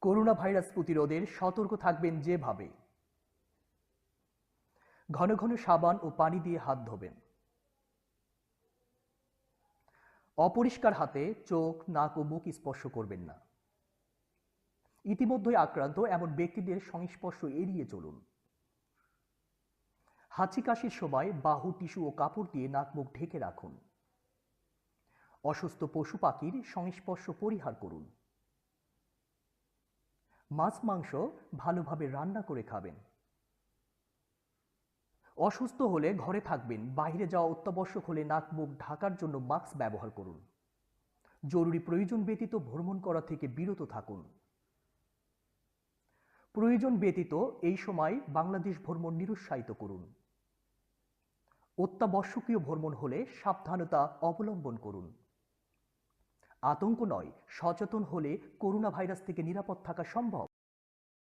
Corona virus প্রতিরোধের সতর্ক থাকবেন যেভাবে। ঘন ঘন সাবান ও পানি দিয়ে হাত ধোবেন। অপরিষ্কার হাতে চোখ, নাক ও মুখ স্পর্শ করবেন না। ইতিমধ্যে আক্রান্ত এমন ব্যক্তিদের সংস্পর্শ এড়িয়ে চলুন। হাঁচি কাশির সময় বাহু, টিস্যু ও কাপড় দিয়ে নাক, মুখ ঢেকে রাখুন। অসুস্থ পশু পাখির সংস্পর্শ পরিহার করুন। মাছ, মাংস ভালোভাবে রান্না করে খাবেন। অসুস্থ হলে ঘরে থাকবেন, বাইরে যাওয়া অত্যাবশ্যক হলে নাক, মুখ ঢাকার জন্য মাস্ক ব্যবহার করুন। জরুরি প্রয়োজন ব্যতীত ভ্রমণ করা থেকে বিরত থাকুন। প্রয়োজন ব্যতীত এই সময় বাংলাদেশ ভ্রমণ নিরুৎসাহিত করুন। অত্যাবশ্যকীয় ভ্রমণ হলে সাবধানতা অবলম্বন করুন। আতঙ্ক নয়, সচেতন হলে করোনা ভাইরাস থেকে নিরাপদ থাকা সম্ভব।